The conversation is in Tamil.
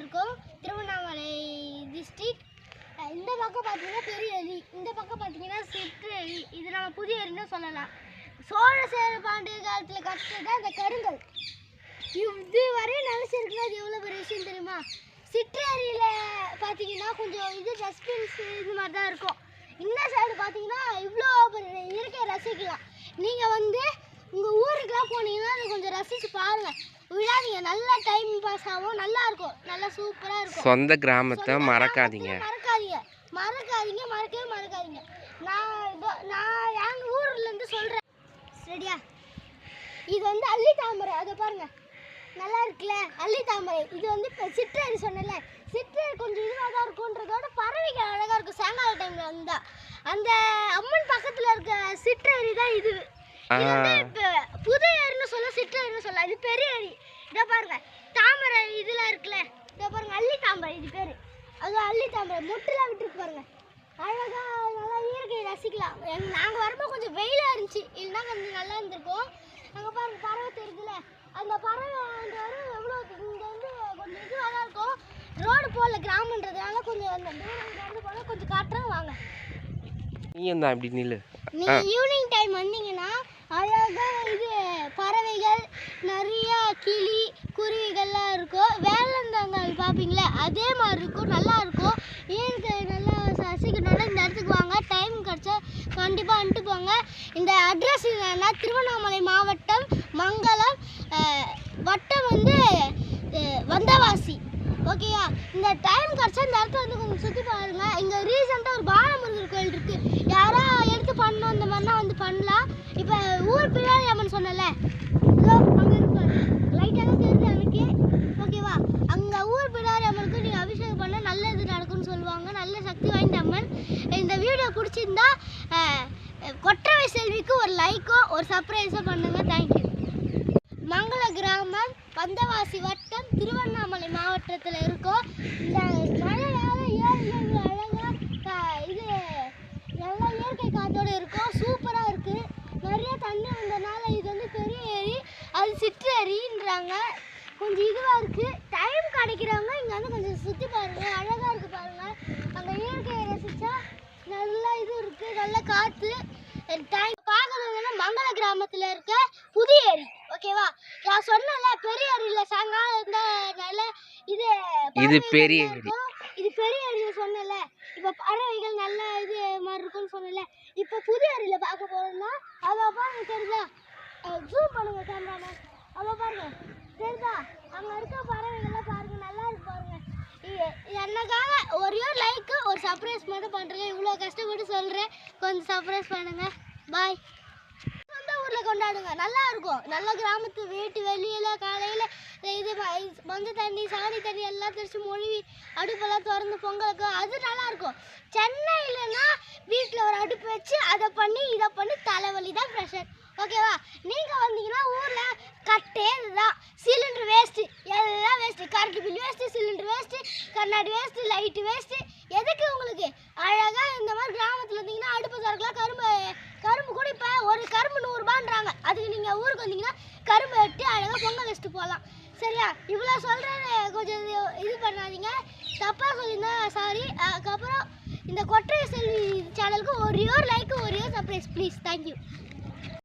இருக்கும். திருவண்ணாமலை டிஸ்ட்ரிக்ட் இந்த பக்கம் பார்த்தீங்கன்னா பெரிய அலி இந்த பக்கம் பார்த்தீங்கன்னா சிற்று அலி இது நம்ம புதிய அருவின்னு சொல்லலாம். சோழ சேர பாண்டிய காலத்தில் கட்டுறது அந்த கருங்கல். இது வரையும் நினச்சிருக்குன்னா அது எவ்வளோ பெரிய விஷயம் தெரியுமா? சிற்றறியில் பார்த்தீங்கன்னா கொஞ்சம் இது டஸ்ட்பின்ஸ் இது மாதிரி தான் இருக்கும். இந்த சைடு பார்த்தீங்கன்னா இவ்வளோ இயற்கையை ரசிக்கலாம். நீங்கள் வந்து உங்கள் ஊருக்கெலாம் போனீங்கன்னா அதை கொஞ்சம் ரசித்து பாருங்கள் விடாதீங்க நல்லா டைம் பாஸ் ஆகும். நல்லா இருக்கும். நல்லா சூப்பராக இருக்கும். சொந்த கிராமத்தை மறக்காதீங்க. மறக்காதீங்க. மறக்காதீங்க. மறக்கவே மறக்காதீங்க. நான் இதோ- நான் எங்கள் ஊர்ல இருந்து சொல்றேன். சரியா? இது வந்து அள்ளி தாமரை. அதை பாருங்க. நல்லா இருக்குல்ல? அள்ளி தாமரை. இது வந்து இப்போ சிற்றறி சொன்னல சிற்றறி கொஞ்சம் இதுவாக தான் இருக்குன்றதோட பறவைகள் அழகாக இருக்கும். சாயங்கால டைமில் வந்தா. அந்த அம்மன் பக்கத்தில் இருக்க சிற்றறி தான் இது. இப்போ புது ஏரின்னு சொல்ல சிற்றறின்னு சொல்ல. இது பெரிய ஏரி இதோ பாருங்க. தாமரை இதில் இருக்குல்ல. இதோ பாருங்க அள்ளி தாமரை. இது பேர். அது அள்ளி தாமரை. முட்டுலாம் விட்டுருக்கு பாருங்க. அழகா நல்லா இயற்கையை ரசிக்கலாம். எங்க நாங்கள் வரும்போது கொஞ்சம் வெயிலாக இருந்துச்சு. இல்லைன்னா கொஞ்சம் நல்லா இருந்திருக்கும். அங்கே பாருங்க பறவை தெரியுதுல அந்த பறவை அந்த வரும் எவ்வளோ இங்கே வந்து கொஞ்சம் இதுவாக தான் இருக்கும். ரோடு போகல கிராமன்றதுனால கொஞ்சம் அந்த தூரம் நடந்து போனால் கொஞ்சம் காட்டுறேன் வாங்க. நீயும் தான் இப்படி நில்லு. நீங்க ஈவினிங் டைம் வந்தீங்கன்னா அழகா இது பறவைகள் நிறைய கிளி குருவிகள்லாம் இருக்கும். வேலந்தாங்கல் பார்ப்பீங்களே அதே மாதிரி இருக்கும். நல்லா இருக்கும். இயற்கை நல்லா ரசிக்கணும்னா இந்த இடத்துக்கு வாங்க? டைம் கிடச்சா கண்டிப்பாக வந்துட்டு போங்க. இந்த அட்ரஸ் என்னென்னா திருவண்ணாமலை மாவட்டம் மங்களம் வட்டம் வந்து வந்தவாசி. ஓகேயா இந்த டைம் கிடச்சா இந்த இடத்த வந்து கொஞ்சம் சுற்றி பாருங்கள் இங்கே ரீசெண்டாக ஒரு பாலமுருகர் கோயில் இருக்கு யாரா எடுத்து பண்ணணும் இந்த மாதிரினா வந்து பண்ணலாம் இப்போ ஊர் பிள்ளையாரி அம்மன் சொன்னல இதோ அங்கே இருப்பாரு லைட்டாக தான் தெரியுது எனக்கு ஓகேவா அங்கே ஊர் பிள்ளையாரி அம்மனுக்கு நீங்கள் அபிஷேகம் பண்ண நல்லது நடக்கும்னு சொல்லுவாங்க நல்ல சக்தி வாய்ந்த அம்மன் இந்த வீடியோ பிடிச்சிருந்தா கொற்றவை செல்விக்கு ஒரு லைக்கோ ஒரு சர்ப்ரைஸோ பண்ணுங்க. தேங்க்யூ மங்கள கிராமம் பந்தவாசி வட்டம் திருவண்ணாமலை மாவட்டத்தில் இருக்கும். இந்த மழையால் ஏரிகள் அழகாக இது நல்லா இயற்கை காற்றோடு இருக்கும். சூப்பராக இருக்குது நிறைய தண்ணி வந்தனால இது வந்து பெரிய ஏரி. அது சிற்றேரின்றாங்க கொஞ்சம் இதுவாக இருக்குது டைம் கிடைக்கிறவங்க இங்கே வந்து கொஞ்சம் சுற்றி பாருங்கள் அழகாக இருக்குது பாருங்கள் அங்கே இயற்கையை ரசிச்சா நல்லா இது டைம் பார்க்கறதுனா மங்கள கிராமத்தில் இருக்க புதிய ஏரி. ஓகேவா நான் சொன்னல பெரிய ஏரியில் சாயங்காலம் இருந்தால் நல்ல இது இது பெரிய ஏரி. இது பெரிய ஏரியில் சொன்னல இப்போ பறவைகள் நல்ல இது மாதிரி இருக்கும்னு சொன்னல இப்போ புதிய ஏரியில் பார்க்க போகிறோம்னா அதை பாருங்க தெரியுதா? ஜூம் பண்ணுங்க கேமராமேன் அதை பாருங்க தெரியுதா? அங்கே இருக்க பறவைகள்லாம் பாருங்க நல்லா இருக்கு பாருங்க. எனக்காக ஒரே ஒரு சர்ப்ரைஸ் மட்டும் பண்ணுறேன் இவ்வளோ கஷ்டப்பட்டு சொல்கிறேன் கொஞ்சம் சர்ப்ரைஸ் பண்ணுங்கள் பாய் சொந்த ஊரில் கொண்டாடுங்க. நல்லா இருக்கும். நல்ல கிராமத்து வீட்டு வெளியில் காலையில் இது ம- மஞ்சள் தண்ணி சாணி தண்ணி எல்லாம் தெரிச்சு மொழிவி அடுப்பெல்லாம் திறந்து பொங்கலுக்கு அது நல்லா இருக்கும். சென்னையிலனா வீட்டில் ஒரு அடுப்பு வச்சு அதை பண்ணி இதை பண்ணி தலைவலி தான் ப்ரெஷர் ஓகேவா நீங்கள் வந்தீங்கன்னா ஊரில் கட்டே இதுதான். சிலிண்டர் வேஸ்ட்டு எல்லாம் waste current bill waste cylinder waste கண்ணாடி வேஸ்ட்டு லைட்டு வேஸ்ட்டு எதுக்கு உங்களுக்கு? அழகாக இந்த மாதிரி கிராமத்தில் இருந்தீங்கன்னா அடுப்பு சரக்குலாம் கரும்பு கரும்பு கூட இப்போ ஒரு கரும்பு நூறுரூபான்றாங்க அதுக்கு நீங்கள் ஊருக்கு வந்தீங்கன்னா கரும்பு வெட்டி அழகாக பொங்கல் வச்சுட்டு போகலாம் சரியா? இவ்வளோ சொல்கிறேன் கொஞ்சம் இது- இது பண்ணாதீங்க. தப்பாக சொல்லியிருந்தா சாரி அதுக்கப்புறம் இந்த கொட்டை செல்வி சேனலுக்கு ஒரே ஒரு லைக் ஒரே சர்ப்ரைஸ் ப்ளீஸ் தேங்க்யூ